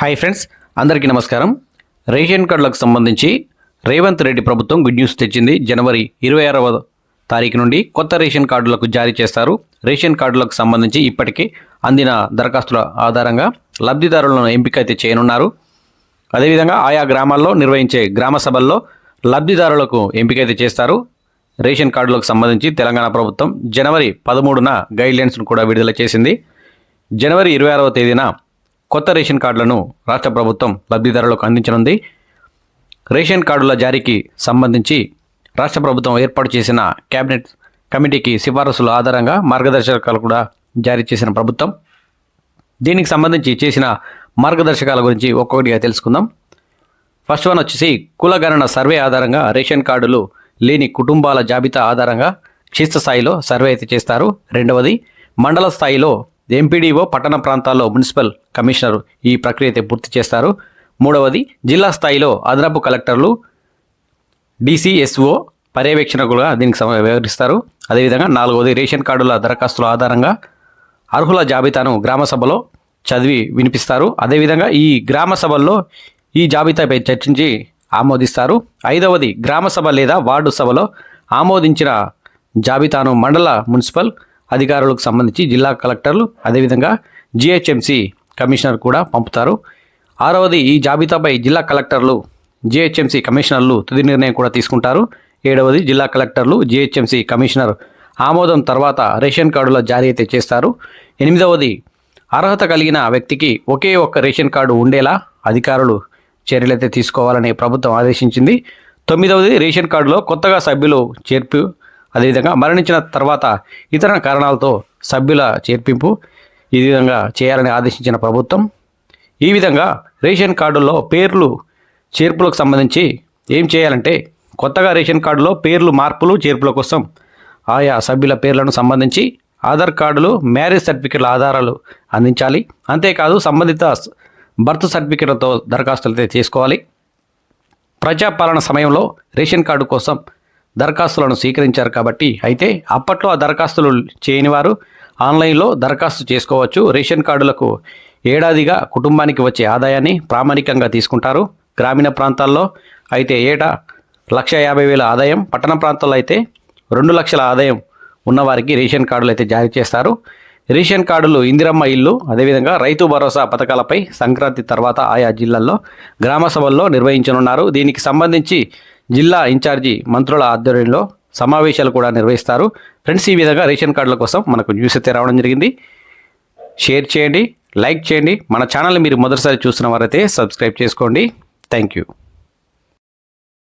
Hi friends అందరికీ నమస్కారం. Ration కార్డులకు సంబంధించి రేవంత్ రెడ్డి ప్రభుత్వం గుడ్ న్యూస్ తెచ్చింది జనవరి ఇరవై ఆరవ తారీఖు నుండి కొత్త రేషన్ కార్డులకు జారీ చేస్తారు. రేషన్ కార్డులకు సంబంధించి ఇప్పటికే అందిన దరఖాస్తుల ఆధారంగా లబ్ధిదారులను ఎంపిక అయితే చేయనున్నారు. అదేవిధంగా ఆయా గ్రామాల్లో నిర్వహించే గ్రామ సభల్లో లబ్ధిదారులకు ఎంపిక అయితే చేస్తారు. రేషన్ కార్డులకు సంబంధించి తెలంగాణ ప్రభుత్వం జనవరి పదమూడున గైడ్లైన్స్ను కూడా విడుదల చేసింది. జనవరి ఇరవై ఆరవ తేదీన కొత్త రేషన్ కార్డులను రాష్ట్ర ప్రభుత్వం లబ్ధిదారులకు అందించనుంది. రేషన్ కార్డుల జారీకి సంబంధించి రాష్ట్ర ప్రభుత్వం ఏర్పాటు చేసిన కేబినెట్ కమిటీకి సిఫారసుల ఆధారంగా మార్గదర్శకాలు కూడా జారీ చేసిన ప్రభుత్వం. దీనికి సంబంధించి చేసిన మార్గదర్శకాల గురించి ఒక్కొక్కటిగా తెలుసుకుందాం. ఫస్ట్ వన్ వచ్చేసి కులగణన సర్వే ఆధారంగా రేషన్ కార్డులు లేని కుటుంబాల జాబితా ఆధారంగా క్షిస్త స్థాయిలో సర్వే అయితే చేస్తారు. రెండవది మండల స్థాయిలో ఎంపీడీఓ పట్టణ ప్రాంతాల్లో మున్సిపల్ కమిషనర్ ఈ ప్రక్రియ అయితే పూర్తి చేస్తారు. మూడవది జిల్లా స్థాయిలో అదనపు కలెక్టర్లు డిసిఎస్ఓ పర్యవేక్షణకులుగా దీనికి వ్యవహరిస్తారు. అదేవిధంగా నాలుగవది రేషన్ కార్డుల దరఖాస్తుల ఆధారంగా అర్హుల జాబితాను గ్రామ సభలో చదివి వినిపిస్తారు. అదేవిధంగా ఈ గ్రామ సభల్లో ఈ జాబితాపై చర్చించి ఆమోదిస్తారు. ఐదవది గ్రామ సభ లేదా వార్డు సభలో ఆమోదించిన జాబితాను మండల మున్సిపల్ అధికారులకు సంబంధించి జిల్లా కలెక్టర్లు అదేవిధంగా జిహెచ్ఎంసి కమిషనర్ కూడా పంపుతారు. ఆరవది ఈ జాబితాపై జిల్లా కలెక్టర్లు జిహెచ్ఎంసి కమిషనర్లు తుది నిర్ణయం కూడా తీసుకుంటారు. ఏడవది జిల్లా కలెక్టర్లు జిహెచ్ఎంసి కమిషనర్ ఆమోదం తర్వాత రేషన్ కార్డుల జారీ అయితే చేస్తారు. ఎనిమిదవది అర్హత కలిగిన వ్యక్తికి ఒకే ఒక్క రేషన్ కార్డు ఉండేలా అధికారులు చర్యలైతే తీసుకోవాలని ప్రభుత్వం ఆదేశించింది. తొమ్మిదవది రేషన్ కార్డులో కొత్తగా సభ్యులు చేర్పు అదేవిధంగా మరణించిన తర్వాత ఇతర కారణాలతో సభ్యుల చేర్పింపు ఈ విధంగా చేయాలని ఆదేశించిన ప్రభుత్వం. ఈ విధంగా రేషన్ కార్డుల్లో పేర్లు చేర్పులకు సంబంధించి ఏం చేయాలంటే కొత్తగా రేషన్ కార్డులో పేర్లు మార్పులు చేర్పుల కోసం ఆయా సభ్యుల పేర్లను సంబంధించి ఆధార్ కార్డులు మ్యారేజ్ సర్టిఫికెట్ల ఆధారాలు అందించాలి. అంతేకాదు సంబంధిత బర్త్ సర్టిఫికెట్లతో దరఖాస్తులు అయితే చేసుకోవాలి. ప్రజాపాలన సమయంలో రేషన్ కార్డు కోసం దరఖాస్తులను స్వీకరించారు కాబట్టి అయితే అప్పట్లో ఆ దరఖాస్తులు చేయని వారు ఆన్లైన్లో దరఖాస్తు చేసుకోవచ్చు. రేషన్ కార్డులకు ఏడాదిగా కుటుంబానికి వచ్చే ఆదాయాన్ని ప్రామాణికంగా తీసుకుంటారు. గ్రామీణ ప్రాంతాల్లో అయితే ఏటా లక్ష యాభై వేల ఆదాయం పట్టణ ప్రాంతాల్లో అయితే రెండు లక్షల ఆదాయం ఉన్నవారికి రేషన్ కార్డులు అయితే జారీ చేస్తారు. రేషన్ కార్డులు ఇందిరమ్మ ఇల్లు అదేవిధంగా రైతు భరోసా పథకాలపై సంక్రాంతి తర్వాత ఆయా జిల్లాల్లో గ్రామ సభల్లో నిర్వహించనున్నారు. దీనికి సంబంధించి జిల్లా ఇన్ఛార్జి మంత్రుల ఆధ్వర్యంలో సమావేశాలు కూడా నిర్వహిస్తారు. ఫ్రెండ్స్ ఈ విధంగా రేషన్ కార్డుల కోసం మనకు న్యూస్ అయితే రావడం జరిగింది. షేర్ చేయండి లైక్ చేయండి. మన ఛానల్ని మీరు మొదటిసారి చూస్తున్న వారైతే సబ్స్క్రైబ్ చేసుకోండి. Thank you.